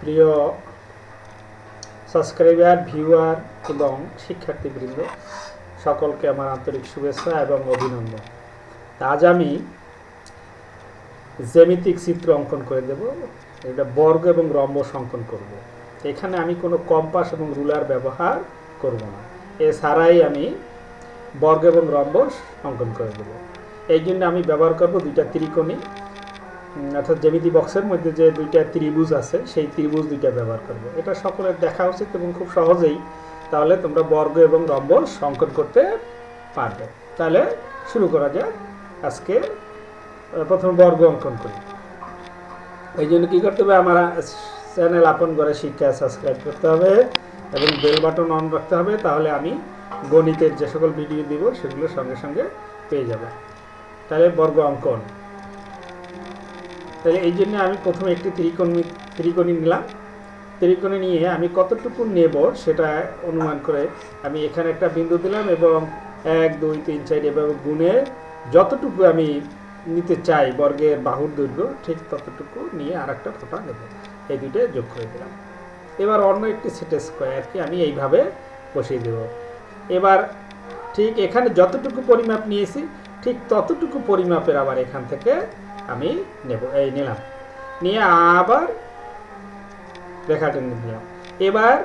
প্রিয় subscriber, viewer এবং শিক্ষার্থীবৃন্দ, সকলকে আমার আন্তরিক শুভেচ্ছা এবং অভিনন্দন। আজ আমি জ্যামিতিক চিত্র অঙ্কন করে দেব। এটা বর্গ এবং রম্বস অঙ্কন করব। এখানে আমি কোনো কম্পাস এবং রুলার ব্যবহার করব না। এছাড়াই আমি বর্গ এবং রম্বস অঙ্কন করে দেব। এই জন্য আমি ব্যবহার করব দুইটা ত্রিকোণী। অর্থাৎ জ্যামিতি বক্সের মধ্যে যে দুইটা ত্রিভুজ আছে, সেই ত্রিভুজ দুইটা ব্যবহার করব। এটা সকলের দেখা উচিত এবং খুব সহজেই তাহলে তোমরা বর্গ এবং রম্বস অঙ্কন করতে পারবে। তাহলে শুরু করা যাক। আজকে প্রথমে বর্গ অঙ্কন করি। এই জন্য কী করতে হবে? আমার চ্যানেল আপন করে শিক্ষা সাবস্ক্রাইব করতে হবে এবং বেল বাটন অন রাখতে হবে। তাহলে আমি গণিতের যে সকল ভিডিও দিব, সেগুলো সঙ্গে সঙ্গে পেয়ে যাবে। তাহলে বর্গ অঙ্কন। তাহলে এই জন্য আমি প্রথমে একটি ত্রিকোণী ত্রিকোণী নিলাম। ত্রিকোণী নিয়ে আমি কতটুকু নেব সেটা অনুমান করে আমি এখানে একটা বিন্দু দিলাম এবং এক, দুই, তিন, চার এভাবে গুণে যতটুকু আমি নিতে চাই বর্গের বাহুর দৈর্ঘ্য, ঠিক ততটুকু নিয়ে আর একটা ফোঁটা নেব। এই দুইটা যোগ করে দিলাম। এবার অন্য একটি সেট স্কোয়ারকে আমি এইভাবে বসিয়ে দেব। এবার ঠিক এখানে যতটুকু পরিমাপ নিয়েছি, ঠিক ততটুকু পরিমাপের আবার এখান থেকে আমি নেব। এই নিলাম। নিয়ে আবার রেখা টেনে দিলাম। এবার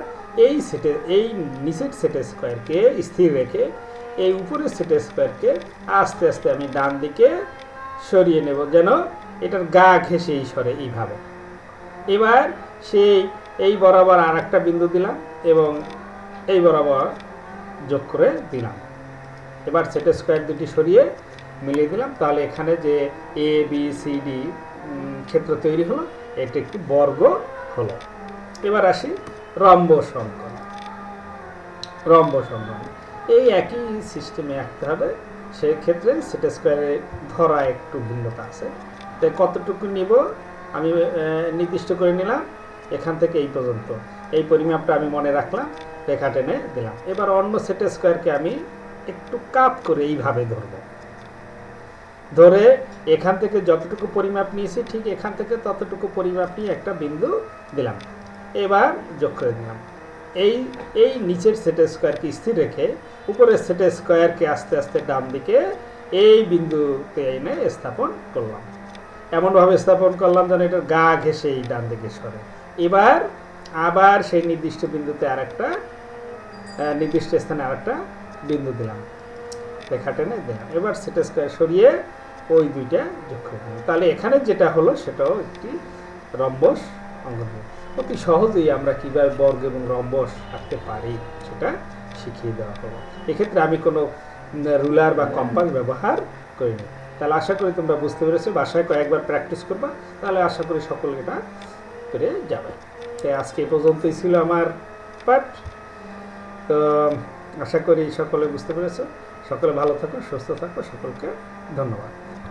এই সেটে, এই নিচের সেট স্কোয়ারকে স্থির রেখে এই উপরের সেট স্কোয়ারকে আস্তে আস্তে আমি ডান দিকে সরিয়ে নেব যেন এটার গা ঘেঁষেই সরে এইভাবে। এবার সেই, এই বরাবর আর একটা বিন্দু দিলাম এবং এই বরাবর যোগ করে দিলাম। এবার সেট স্কোয়ার দুটি সরিয়ে মিলিয়ে দিলাম। তাহলে এখানে যে এ বি সি ডি ক্ষেত্র তৈরি হলো, এটা একটি বর্গ হলো। এবার আসি রম্বস অঙ্কন রম্বস অঙ্কন এই একই সিস্টেমে আঁকতে হবে। সেক্ষেত্রে সেট স্কোয়ারে ধরা একটু ভিন্নতা আছে। তাই কতটুকু নিব? আমি নির্দিষ্ট করে নিলাম। এখান থেকে এই পর্যন্ত। এই পরিমাপটা আমি মনে রাখলাম, রেখা টেনে দিলাম। এবার অন্য সেট স্কোয়ারকে আমি একটু কাপ করে এইভাবে ধরবো। ধরে এখান থেকে যতটুকু পরিমাপ নিয়েছি ঠিক এখান থেকে ততটুকু পরিমাপ নিয়ে একটা বিন্দু দিলাম। এবার যোগ করে দিলাম। এই এই নিচের সেট স্কোয়ারকে স্থির রেখে উপরের সেট স্কোয়ারকে আস্তে আস্তে ডান দিকে এই বিন্দুতে এনে স্থাপন করলাম। এমনভাবে স্থাপন করলাম যেন এটা গা ঘেসে এই ডান দিকে সরে। এবার আবার সেই নির্দিষ্ট বিন্দুতে আরেকটা আহ, নির্দিষ্ট স্থানে আর একটা বিন্দু দিলাম। রেখা টেনে দিলাম এবার সেটা স্কোয়ার সরিয়ে ওই দুইটা যোগ করে দিলাম। তাহলে এখানে যেটা হলো, সেটাও একটি রম্বস অঙ্কন অতি সহজেই আমরা কীভাবে বর্গ এবং রম্বস আঁকতে পারি, সেটা শিখিয়ে দেওয়া হলো। এক্ষেত্রে আমি কোনো রুলার বা কম্পাস ব্যবহার করিনি। তাহলে আশা করি তোমরা বুঝতে পেরেছ। বাসায় কয়েকবার প্র্যাকটিস করবা, তাহলে আশা করি সকল এটা করে যাবে। তাই আজকে এ পর্যন্তই ছিল আমার পাঠ। তো আশা করি সকলে বুঝতে পেরেছ। সকলে ভালো থাকো সুস্থ থাকো সকলকে ধন্যবাদ।